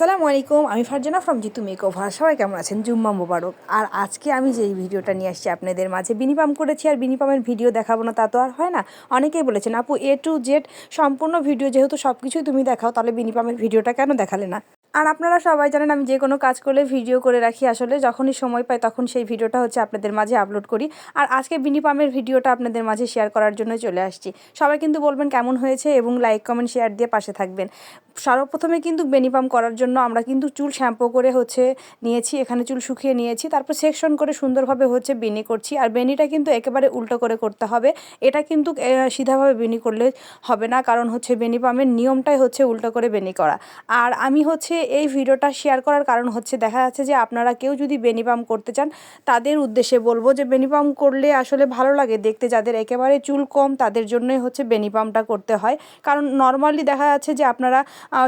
সালামু আলাইকুম, আমি Farzana from Jitu makeover. সবাই কেমন আছেন? জুম্মা মোবারক। আর আজকে আমি যেই ভিডিওটা নিয়ে আসছি আপনাদের মাঝে, বিনিপাম করেছি আর বিনিপামের ভিডিও দেখাবো না, তা তো আর হয় না। অনেকেই বলেছেন, আপু এ টু জেড সম্পূর্ণ ভিডিও যেহেতু সব কিছুই তুমি দেখাও, তাহলে বিনিপামের ভিডিওটা কেন দেখালে না? আর আপনারা সবাই জানেন, আমি যে কোনো কাজ করলে ভিডিও করে রাখি। আসলে যখনই সময় পাই, তখন সেই ভিডিওটা হচ্ছে আপনাদের মাঝে আপলোড করি। আর আজকে বিনিপামের ভিডিওটা আপনাদের মাঝে শেয়ার করার জন্য চলে আসছি। সবাই কিন্তু বলবেন, কেমন হয়েছে? এবং লাইক কমেন্ট শেয়ার দিয়ে পাশে থাকবেন। সর্বপ্রথমে কিন্তু বেনিপাম করার জন্য আমরা কিন্তু চুল শ্যাম্পু করে হচ্ছে নিয়েছি, এখানে চুল শুকিয়ে নিয়েছি, তারপর সেকশন করে সুন্দরভাবে হচ্ছে বেনি করছি। আর বেনিটা কিন্তু একেবারে উল্টো করে করতে হবে। এটা কিন্তু সিধাভাবে বেনি করলে হবে না, কারণ হচ্ছে বেনিপামের নিয়মটাই হচ্ছে উল্টো করে বেনি করা। আর আমি হচ্ছে এই ভিডিওটা শেয়ার করার কারণ হচ্ছে দেখা যাচ্ছে যে আপনারা কেউ যদি বেনিপাম করতে চান, তাদের উদ্দেশ্যে বলব যে বেনিপাম করলে আসলে ভালো লাগে দেখতে। যাদের একেবারে চুল কম, তাদের জন্যই হচ্ছে বেনিপামটা করতে হয়। কারণ নর্মালি দেখা যাচ্ছে যে আপনারা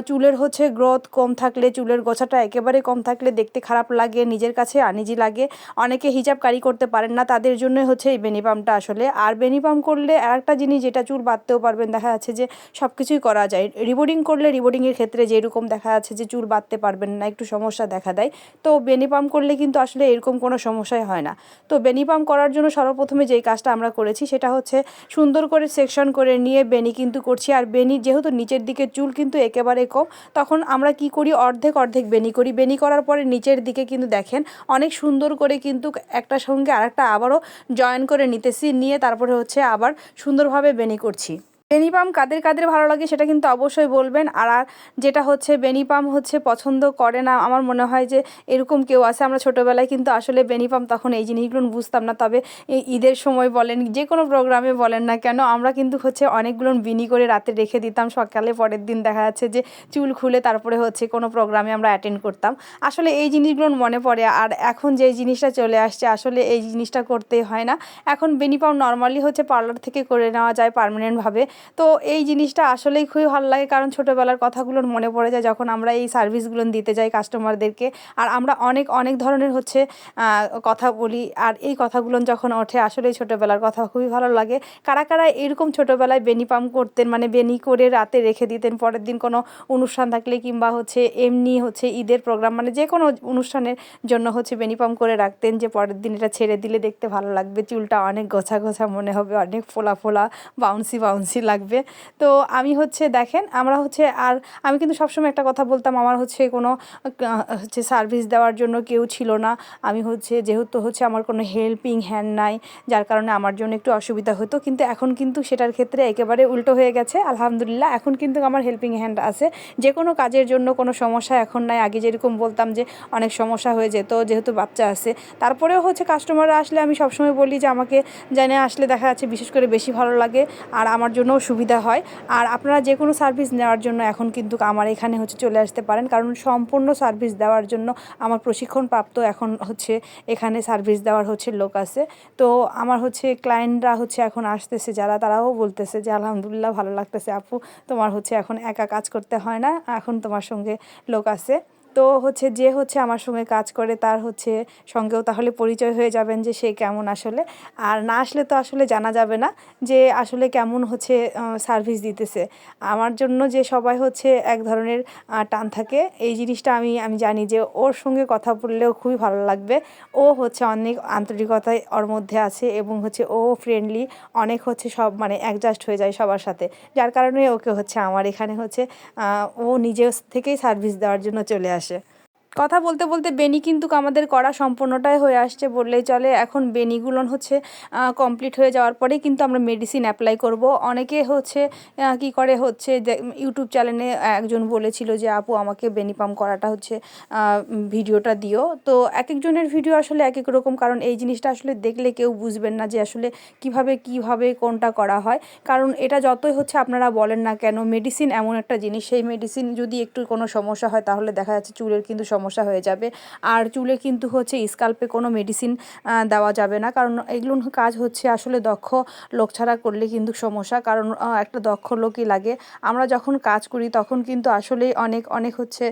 চুলের হচ্ছে গ্রোথ কম থাকলে, চুলের গোছাটা একেবারে কম থাকলে দেখতে খারাপ লাগে, নিজের কাছে আনিজি লাগে। অনেকে হিজাব কারি করতে পারেন না, তাদের জন্য হচ্ছে এই বেনিপামটা আসলে। আর বেনিপাম করলে আর একটা জিনিস, যেটা চুল বাঁধতেও পারবেন, দেখা যাচ্ছে যে সব কিছুই করা যায়। রিবোর্ডিং করলে রিবোর্ডিংয়ের ক্ষেত্রে যেরকম দেখা যাচ্ছে যে চুল বাঁধতে পারবেন না, একটু সমস্যা দেখা দেয়। তো বেনিপাম করলে কিন্তু আসলে এরকম কোনো সমস্যাই হয় না। তো বেনিপাম করার জন্য সর্বপ্রথমে যেই কাজটা আমরা করেছি, সেটা হচ্ছে সুন্দর করে সেকশন করে নিয়ে বেনি কিন্তু করছি। আর বেনি যেহেতু নিচের দিকে, চুল কিন্তু একেবারে কম তখন আমরা কি করি? অর্ধেক অর্ধেক বেনি করি। বেনি করার পরে নিচের দিকে কিন্তু দেখেন অনেক সুন্দর করে কিন্তু একটা সঙ্গে আরেকটা আবারও জয়েন করে নিতেছি। নিয়ে তারপরে হচ্ছে আবার সুন্দরভাবে বেনি করছি। বেনি পাম কাদের কাদের ভালো লাগে সেটা কিন্তু অবশ্যই বলবেন। আর আর যেটা হচ্ছে বেনি পাম হচ্ছে পছন্দ করে না, আমার মনে হয় যে এরকম কেউ আছে, আমরা ছোটোবেলায় কিন্তু আসলে বেনি পাম তখন এই জিনিসগুলো বুঝতাম না। তবে ঈদের সময় বলেন যে কোনো প্রোগ্রামে বলেন না কেন, আমরা কিন্তু হচ্ছে অনেকগুলো বিনি করে রাতে রেখে দিতাম। সকালে পরের দিন দেখা যাচ্ছে যে চুল খুলে তারপরে হচ্ছে কোনো প্রোগ্রামে আমরা অ্যাটেন্ড করতাম। আসলে এই জিনিসগুলো মনে পড়ে, আর এখন যে জিনিসটা চলে আসছে, আসলে এই জিনিসটা করতেই হয় না। এখন বেনিপাম নর্মালি হচ্ছে পার্লার থেকে করে নেওয়া যায় পার্মানেন্টভাবে তো এই জিনিসটা আসলেই খুবই ভালো লাগে, কারণ ছোটোবেলার কথাগুলো মনে পড়ে যায় যখন আমরা এই সার্ভিসগুলো দিতে যাই কাস্টমারদেরকে আর আমরা অনেক অনেক ধরনের হচ্ছে কথা বলি, আর এই কথাগুলো যখন ওঠে আসলে ছোটোবেলার কথা খুবই ভালো লাগে। কারা কারা এরকম ছোটোবেলায় বেনি পাম্প করতেন মানে বেনি করে রাতে রেখে দিতেন, পরের দিন কোনো অনুষ্ঠান থাকলে কিংবা হচ্ছে এমনি হচ্ছে ঈদের প্রোগ্রাম মানে যে কোনো অনুষ্ঠানের জন্য হচ্ছে বেনি পাম্প করে রাখতেন যে পরের দিন এটা ছেড়ে দিলে দেখতে ভালো লাগবে, চুলটা অনেক গোছা গোছা মনে হবে, অনেক ফোলা ফোলা বাউন্সি বাউন্সি লাগবে। তো আমি হচ্ছে, দেখেন, আমরা হচ্ছে আর আমি কিন্তু সবসময় একটা কথা বলতাম, আমার হচ্ছে কোনো হচ্ছে সার্ভিস দেওয়ার জন্য কেউ ছিল না। আমি হচ্ছে, যেহেতু হচ্ছে আমার কোনো হেল্পিং হ্যান্ড নাই, যার কারণে আমার জন্য একটু অসুবিধা হতো। কিন্তু এখন কিন্তু সেটার ক্ষেত্রে একেবারে উল্টো হয়ে গেছে, আলহামদুলিল্লাহ। এখন কিন্তু আমার হেল্পিং হ্যান্ড আছে। যে কোনো কাজের জন্য কোনো সমস্যা এখন নাই। আগে যেরকম বলতাম যে অনেক সমস্যা হয়ে যেত, যেহেতু বাচ্চা আছে। তারপরেও হচ্ছে কাস্টমাররা আসলে আমি সবসময় বলি যে, আমাকে জানে আসলে দেখা যাচ্ছে বিশেষ করে বেশি ভালো লাগে। আর আমার জন্যও সুবিধা হয়। আর আপনারা যে কোনো সার্ভিস নেওয়ার জন্য এখন কিন্তু আমার এখানে হচ্ছে চলে আসতে পারেন। কারণ সম্পূর্ণ সার্ভিস দেওয়ার জন্য আমার প্রশিক্ষণ প্রাপ্ত এখন হচ্ছে এখানে সার্ভিস দেওয়ার হচ্ছে লোক আছে। তো আমার হচ্ছে ক্লায়েন্টরা হচ্ছে এখন আসতেছে যারা, তারাও বলতেছে যে, আলহামদুলিল্লাহ ভালো লাগতেছে আপু। তোমার হচ্ছে এখন একা কাজ করতে হয় না। এখন তোমার সঙ্গে লোক আছে। তো হচ্ছে যে হচ্ছে আমার সঙ্গে কাজ করে তার হচ্ছে সঙ্গেও তাহলে পরিচয় হয়ে যাবেন যে সে কেমন আসলে। আর না আসলে তো আসলে জানা যাবে না যে আসলে কেমন হচ্ছে সার্ভিস দিতেছে। আমার জন্য যে সবাই হচ্ছে এক ধরনের টান থাকে, এই জিনিসটা আমি আমি জানি যে ওর সঙ্গে কথা বললেও খুবই ভালো লাগবে। ও হচ্ছে অনেক আন্তরিকতায় ওর মধ্যে আছে এবং হচ্ছে ও ফ্রেন্ডলি অনেক হচ্ছে সব মানে অ্যাডজাস্ট হয়ে যায় সবার সাথে। যার কারণে ওকে হচ্ছে আমার এখানে হচ্ছে ও নিজের থেকেই সার্ভিস দেওয়ার জন্য চলে আসে। karşı. কথা বলতে বলতে বেনি কিন্তু আমাদের করা সম্পূর্ণটাই হয়ে আসছে বললেই চলে। এখন বেনিগুলো হচ্ছে কমপ্লিট হয়ে যাওয়ার পরেই কিন্তু আমরা মেডিসিন অ্যাপ্লাই করব। অনেকে হচ্ছে কি করে হচ্ছে ইউটিউব চ্যানেলে একজন বলেছিল যে, আপু, আমাকে বেনি পাম্প করাটা হচ্ছে ভিডিওটা দিও। তো এক একজনের ভিডিও আসলে এক এক রকম, কারণ এই জিনিসটা আসলে দেখলে কেউ বুঝবেন না যে, আসলে কীভাবে কীভাবে কোনটা করা হয়। কারণ এটা যতই হচ্ছে আপনারা বলেন না কেন মেডিসিন এমন একটা জিনিস, সেই মেডিসিন যদি একটু কোনো সমস্যা হয়, তাহলে দেখা যাচ্ছে চুলের কিন্তু সমস্যা হয়ে যাবে। আর চুলে কিন্তু হচ্ছে স্কাল্পে কোনো মেডিসিন দেওয়া যাবে না। কারণ এগুলো কাজ হচ্ছে আসলে দক্ষ লোক ছাড়া করলে কিন্তু সমস্যা। কারণ একটা দক্ষ লোকই লাগে। আমরা যখন কাজ করি তখন কিন্তু আসলেই অনেক অনেক হচ্ছে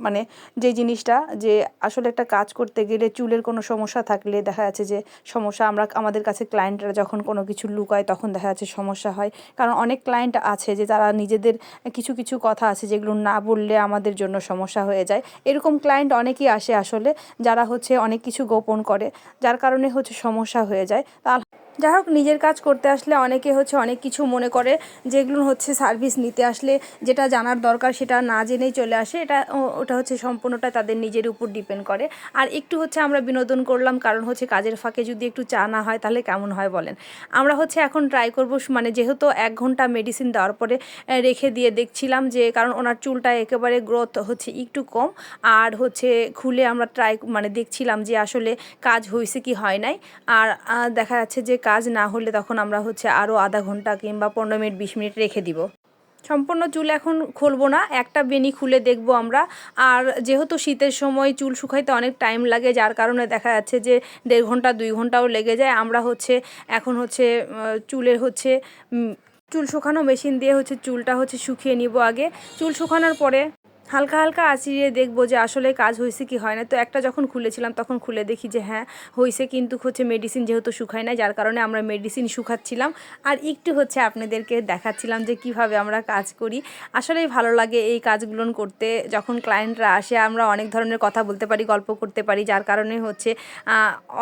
মানে যে জিনিসটা যে আসলে একটা কাজ করতে গেলে চুলের কোনো সমস্যা থাকলে দেখা যাচ্ছে যে সমস্যা আমরা আমাদের কাছে ক্লায়েন্টরা যখন কোনো কিছু লুকায় তখন দেখা যাচ্ছে সমস্যা হয়। কারণ অনেক ক্লায়েন্ট আছে যে তারা নিজেদের কিছু কিছু কথা আছে যেগুলো না বললে আমাদের জন্য সমস্যা হয়ে যায়। এরকম ক্লায়েন্ট অনেকেই আসে আসলে যারা হচ্ছে অনেক কিছু গোপন করে, যার কারণে হচ্ছে সমস্যা হয়ে যায়। তা যাই হোক, নিজের কাজ করতে আসলে অনেকে হচ্ছে অনেক কিছু মনে করে, যেগুলো হচ্ছে সার্ভিস নিতে আসলে যেটা জানার দরকার সেটা না জেনেই চলে আসে, এটা ওটা হচ্ছে সম্পূর্ণটা তাদের নিজের উপর ডিপেন্ড করে। আর একটু হচ্ছে আমরা বিনোদন করলাম, কারণ হচ্ছে কাজের ফাঁকে যদি একটু চা না হয় তাহলে কেমন হয় বলেন? আমরা হচ্ছে এখন ট্রাই করব মানে যেহেতু এক ঘণ্টা মেডিসিন দেওয়ার পরে রেখে দিয়ে দেখছিলাম যে, কারণ ওনার চুলটা একেবারে গ্রোথ হচ্ছে একটু কম, আর হচ্ছে খুলে আমরা ট্রাই মানে দেখছিলাম যে আসলে কাজ হয়েছে কি হয় নাই, আর দেখা যাচ্ছে যে কাজ না হলে তখন আমরা হচ্ছে আরও আধা ঘণ্টা কিংবা পনেরো মিনিট, বিশ মিনিট রেখে দিব। সম্পূর্ণ চুল এখন খুলবো না, একটা বেনি খুলে দেখব আমরা। আর যেহেতু শীতের সময় চুল শুকাইতে অনেক টাইম লাগে, যার কারণে দেখা যাচ্ছে যে দেড় ঘণ্টা, দুই ঘন্টাও লেগে যায়। আমরা হচ্ছে, এখন হচ্ছে চুলের হচ্ছে চুল শুকানো মেশিন দিয়ে হচ্ছে চুলটা হচ্ছে শুকিয়ে নিব আগে। চুল শুকানোর পরে হালকা হালকা আঁচিড়ে দেখব যে আসলে কাজ হয়েছে কি হয় না। তো একটা যখন খুলেছিলাম, তখন খুলে দেখি যে হ্যাঁ হয়েছে কিন্তু হচ্ছে মেডিসিন যেহেতু শুকায় না যার কারণে আমরা মেডিসিন শুকাচ্ছিলাম। আর একটু হচ্ছে আপনাদেরকে দেখাচ্ছিলাম যে কীভাবে আমরা কাজ করি। আসলেই ভালো লাগে এই কাজগুলো করতে। যখন ক্লায়েন্টরা আসে, আমরা অনেক ধরনের কথা বলতে পারি, গল্প করতে পারি, যার কারণে হচ্ছে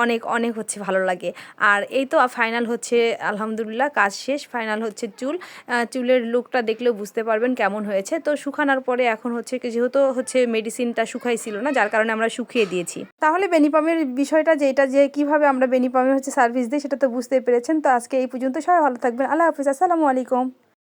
অনেক অনেক হচ্ছে ভালো লাগে। আর এই তো ফাইনাল হচ্ছে, আলহামদুলিল্লাহ কাজ শেষ ফাইনাল হচ্ছে চুল। চুলের লুকটা দেখলেও বুঝতে পারবেন কেমন হয়েছে। তো শুকানোর পরে এখন হচ্ছে কি যেহেতু হচ্ছে মেডিসিনটা শুকাইছিল না, যার কারণে আমরা শুকিয়ে দিয়েছি। তাহলে বেনিপামের বিষয়টা যেটা, যে কীভাবে আমরা বেনিপামে হচ্ছে সার্ভিস দিই সেটা তো বুঝতে পেরেছেন। তো আজকে এই পর্যন্ত সবাই ভালো থাকবেন। আল্লাহ হাফিজ। আসসালামু আলাইকুম।